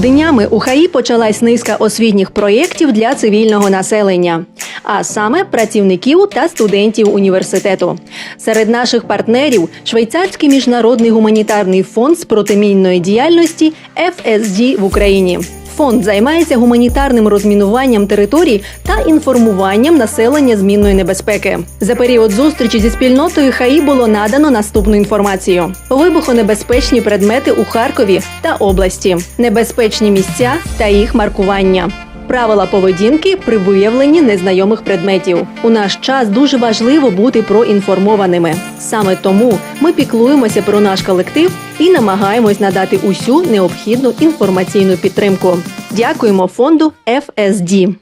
днями у ХАІ почалась низка освітніх проєктів для цивільного населення, а саме працівників та студентів університету. Серед наших партнерів Швейцарський міжнародний гуманітарний фонд з протимінної діяльності FSD в Україні. Фонд займається гуманітарним розмінуванням територій та інформуванням населення змінної небезпеки. За період зустрічі зі спільнотою ХАІ було надано наступну інформацію: вибухонебезпечні предмети у Харкові та області, небезпечні місця та їх маркування. Правила поведінки при виявленні незнайомих предметів. У наш час дуже важливо бути проінформованими. Саме тому ми піклуємося про наш колектив і намагаємось надати усю необхідну інформаційну підтримку. Дякуємо фонду FSD.